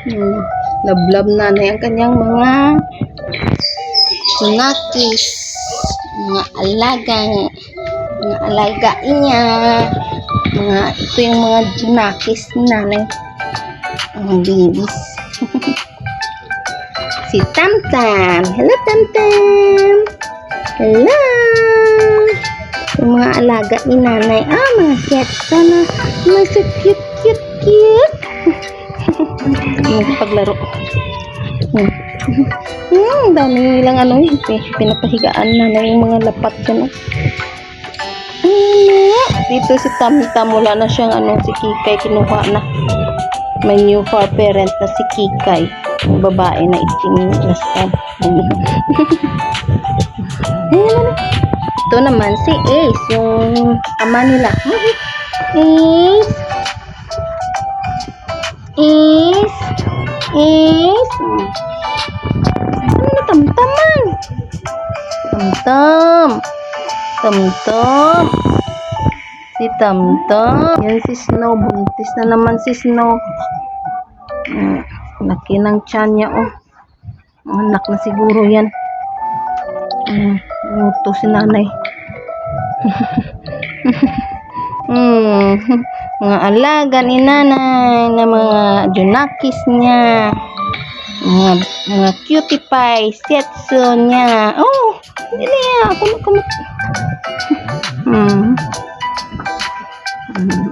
Hmm. Lablab nanay ang kanyang mga sunakis, mga alaga, mga alaga niya. Mga, ito yung mga junakis ni nanay. Mga babies. si Tamtam. Hello, Tamtam. Hello. Yung mga alaga ni nanay. Ah, mga cute na. Mga so cute, cute, cute. Magpaglaro. Hmm. Hmm, dami nilang ano, eh, pinapahigaan na na yung mga lapat dyan. oh. Ano? Dito si Tamtam, wala na siyang ano, si Kikay, kinuha na. May new far parent na si Kikay. Yung babae na itim last time. Naman. Ito naman si Ace, yung ama nila. Ace. Ace. Ace. Ano na tamtaman? Tamtam. Tamtam. Si Tamtam. Yan si Snow. Buntis na naman si Snow. Mm, laki ng tiyan niya, oh. Anak na siguro yan. Mm, Luto si nanay. mm, mga alaga ni nanay na mga junakis niya. Mga, mga cutie pie, setso niya. Oh, hindi. Ako na kamot. Hmm. Hmm.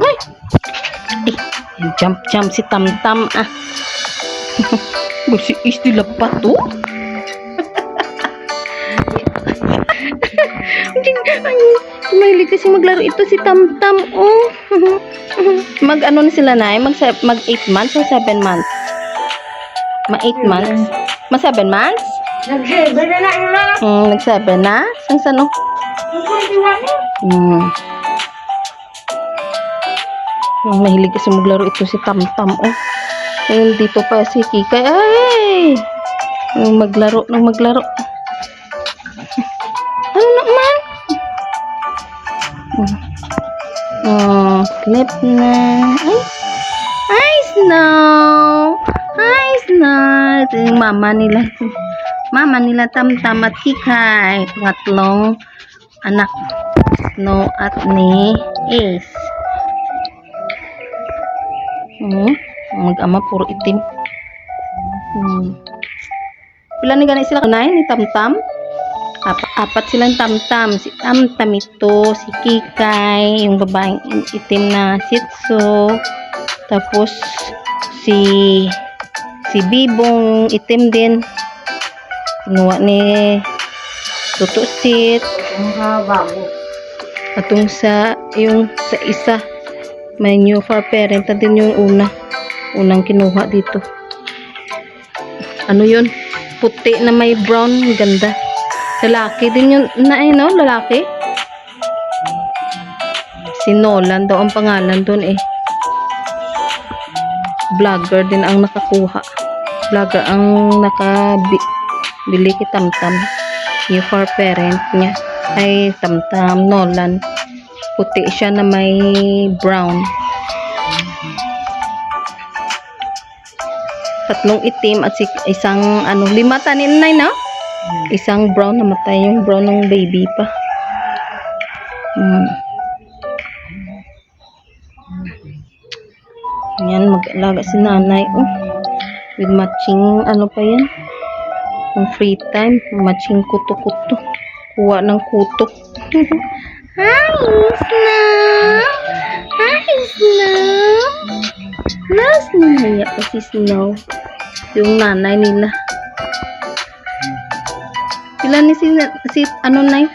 Ay! Ay! Jump, jump si Tamtam ah. Busi is nila Ay, mahilig kasi maglaro ito si Tamtam. Oh. mag ano na sila na Mag, mag 8 months or 7 months? Ma 8 months? Ma 7 months? Nag-7 na na. Hmm, nag 7 na? Sang sano? Yung 21 eh. Hmm. Ang Mahilig kasi maglaro ito si Tamtam. Oh. Ayun, dito pa si Kikay. Ay! Maglaro, nang maglaro. Ano naman? Hmm. Oh, na. Ay! Hi, Snow! Hi, Snow! Ito mama nila. Mama nila Tamtam at Kikay. Pangatlong anak. Snow at ni Ace. Hmm. Mag-ama puro itim. Hmm. Pila ni gani sila kunay ni Tamtam? Apat, apat silang Tamtam. Si Tamtam ito, si Kikay, yung babaeng itim na Tzu. Tapos si si Bibong itim din. Kinuha ni Tutusit. Atong sa yung sa isa may new far parent din yung una. Unang kinuha dito. Ano yun? Puti na may brown. Ganda. Lalaki din yun. Na, eh, no? Lalaki? Si Nolan daw ang pangalan doon eh. Vlogger din ang nakakuha. Vlogger ang nakabili kay Tamtam. Yung far parent niya ay Tamtam Nolan. Puti siya na may brown. Tatlong itim at isang ano, lima tanin na no? Isang brown namatay yung brown ng baby pa. Hmm. Yan, mag-alaga si nanay. Oh. With matching, ano pa yan? Ang free time, matching kuto-kuto. Kuha ng kuto. Hi, Snow! Hi, Snow! Last naya pa si Snow. Yung nanay nila. Sila ni si, si ano na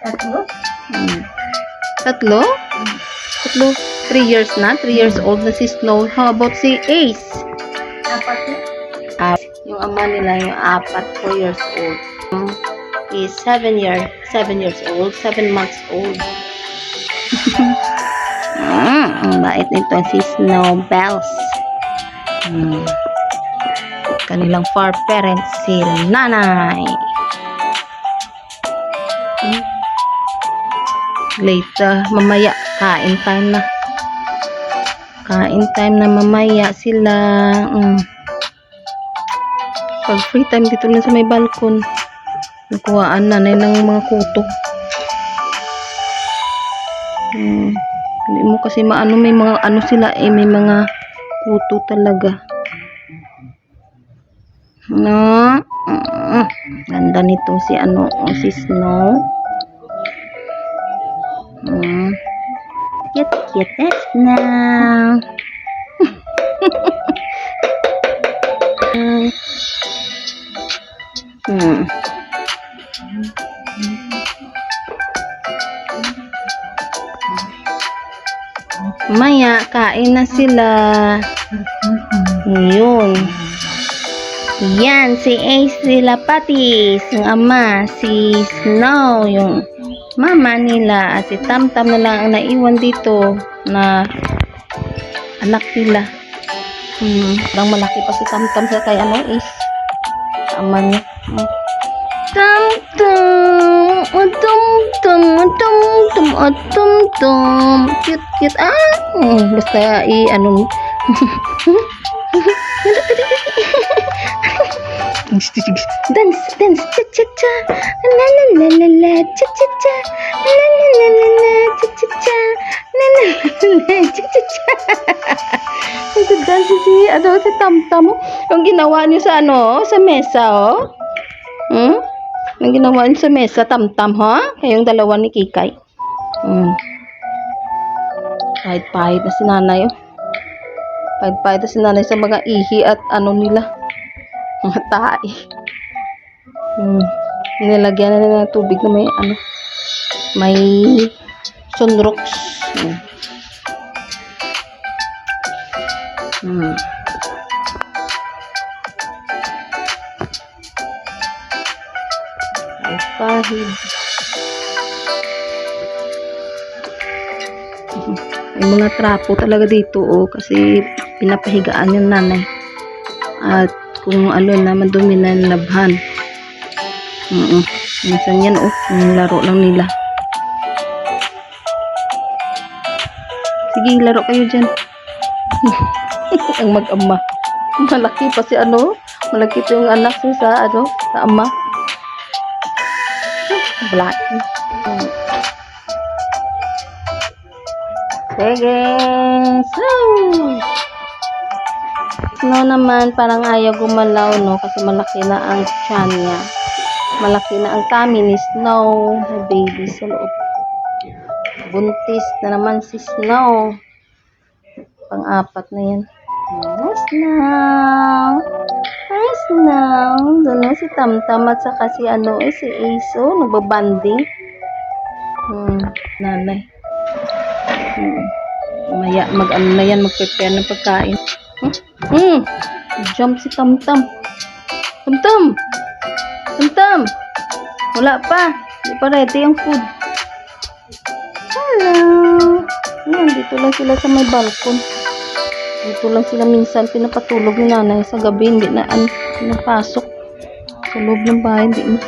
Tatlo? Hmm. Tatlo? Tatlo. Three years na. Three years old na si Snow. How about si Ace? Apat na. Ah, yung ama nila yung apat, four years old. Um, is seven year, seven years old, seven months old. mm, ang bait nito si Snow Bells. Mm. Kanilang far parents si nanay. Mm. Later, mamaya, kain tayo na. Kain time na mamaya sila. Mm. Pag free time dito lang sa may balkon. Nakuhaan nanay ng mga kuto. Hmm. Hindi mo kasi maano may mga ano sila eh may mga kuto talaga. No? Mm. Ganda nito si ano si Snow. Hmm. Cute, cute as Snow. Hmm. Maya, kain na sila. Yun. Yan, si Ace sila Patis, yung ama, si Snow, yung mama nila, at si Tamtam na lang ang naiwan dito na anak nila. Hmm, parang malaki pa si Tamtam sa kay ano. Sa ama niya. Hmm. Tamtam, atamtam, atamtam, atamtam. Cute, cute. Ah, hmm, basta i, ano, dance, dance, cha cha cha, la la la la la, cha cha cha, la la la la la, cha cha cha, la la la la, cha cha cha. Nagdance si, ano, si Tamtam, oh. yung ginawa niyo sa, ano, sa mesa, oh. Hmm? Yung ginawa niyo sa mesa, Tamtam, ha? Kayong dalawa ni Kikay. Hmm. Pahit-pahit na si nanay, oh. Pahit-pahit na si nanay sa mga ihi at ano nila. Mga tae. Hmm. Nilagyan na nila ng tubig na may ano. May sunrocks. Hmm. Hmm. Ay, pahid. May mga trapo talaga dito oh kasi pinapahigaan yung nanay. At kung ano na madumi na labhan. Oo. Minsan yan oh, laro lang nila. Sige, laro kayo dyan. Ang mag-ama. Malaki pa si ano, malaki pa yung anak siya sa ano, sa ama. Black. Sige. So. Snow naman, parang ayaw gumalaw, no? Kasi malaki na ang tiyan niya. Malaki na ang tummy ni Snow. Baby sa loob. Buntis na naman si Snow. Pang-apat na yan. Hi, Snow. Hi, Snow. Doon na si Tamtam at saka si ano, eh, si oh, nagbabanding. Hmm, nanay. Hmm. Maya, mag-ano na yan, mag-prepare ng pagkain. Hmm? Jump si Tamtam. Tamtam! Tamtam! Wala pa. Hindi pa ready ang food. Hello! Ayan, dito lang sila sa may balkon. Dito lang sila minsan pinapatulog ni nanay sa gabi. Hindi na an, pinapasok. Sa loob ng bahay. Hindi na.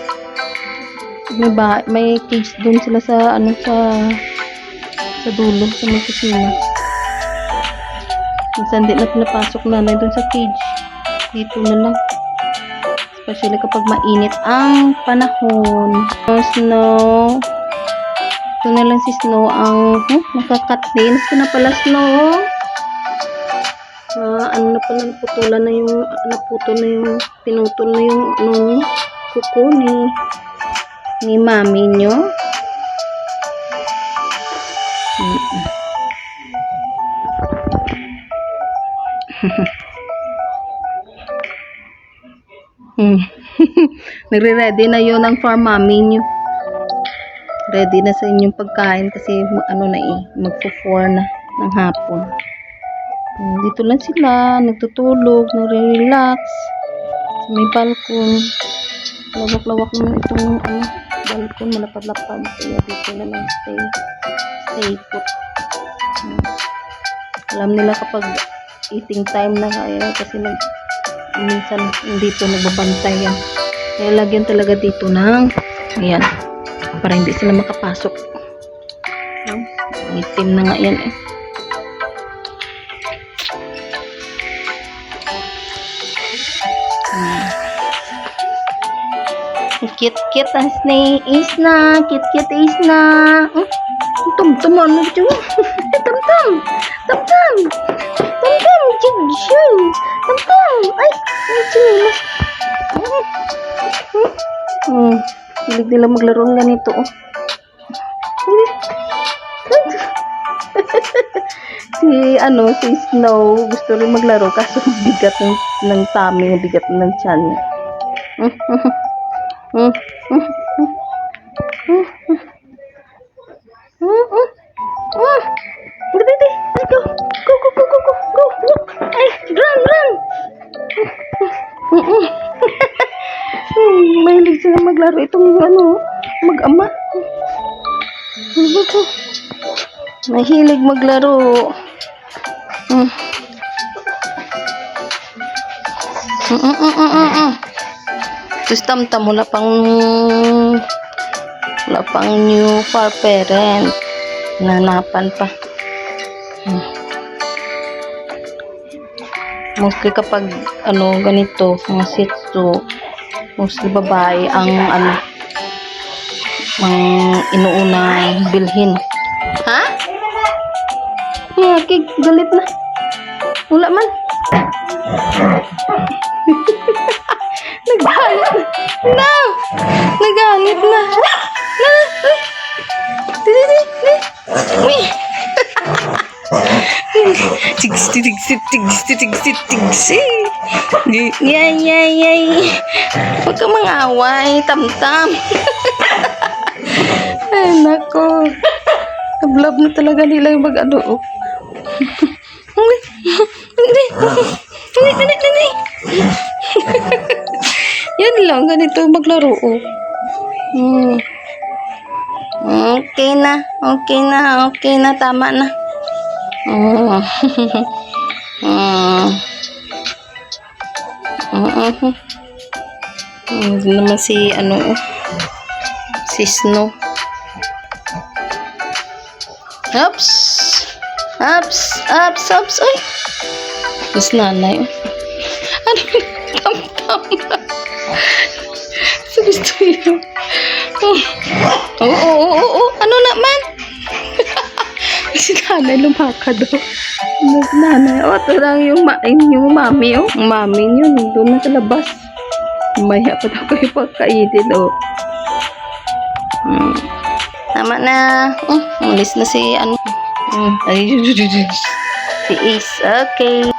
May, bahay, may cage doon sila sa ano sa sa dulo sa may kusina. Minsan di na pinapasok nanay doon sa cage. Dito na lang. Especially kapag mainit ang panahon. Snow. Ito na lang si Snow ang huh, nakakat din. Ito na pala Snow. Ah, ano na pala, naputulan na yung, naputol na yung, pinutol na yung, ano, kuko ni, ni mami nyo. Mm-mm. Hmm. Nagre-ready na yun ang farm mami nyo. Ready na sa inyong pagkain kasi ano na eh, magpo-4 na ng hapon. Hmm, Dito lang sila, nagtutulog, nagre-relax. May balkon. Lawak-lawak naman itong ano, balkon, malapad-lapad. Kaya dito na lang stay. Stay put. Hmm. Alam nila kapag eating time na kaya kasi nag, minsan hindi po nagbabantay yan. Kaya lagyan talaga dito ng ayan, para hindi sila makapasok. No? Itim na nga yan eh. Kit-kit ang snake is na. Kit-kit is na. Hmm, tum-tum ano dyan? Tum-tum. Tum-tum. Chig-shu. Tum-tum. Ay, ay, chinilas. Hmm. Hmm. Hmm. Hilig nila maglaro ng ganito. Oh. si ano, si Snow gusto rin maglaro kaso bigat ng, ng tummy, bigat ng tiyan niya. Mm, mm, mm, mm, Mahilig maglaro. Mm. Mm, mm, mm, mm, mm, mm. Tapos tamtam, pang wala pang new for parent. Nanapan pa. Hmm. Mostly kapag ano ganito, mga tzu, mostly babae ang ano ang inuunang bilhin. Ha? Yeah, kig, galit na. Wala man. Nagalit na. No! Nagalit na. Na! Yay, yay, yay. Huwag ka mang-away. Ay, nako. Na talaga nila yung mag-ano. Yan lang, ganito maglaro. Oh. Hmm. Okay na, okay na, okay na, tama na. Oh. Hmm. Mm-mm. Hindi naman si ano, oh. si Snow. Ups! Ups! Ups! Ups! Uy! Mas nanay. oh. Ano tam-tam? Sa gusto niyo? Oh. Oo, oo, oo, oo. Ano naman? si nanay lumakad oh. Mas nanay. Oh, ito lang yung, ma yung mami oh. Mami niyo, nandun na sa labas. Maya pa daw kayo pagkainin oh. Hmm. Tama na. Oh, umalis na si ano. Hmm. Ay, si Ace. Okay.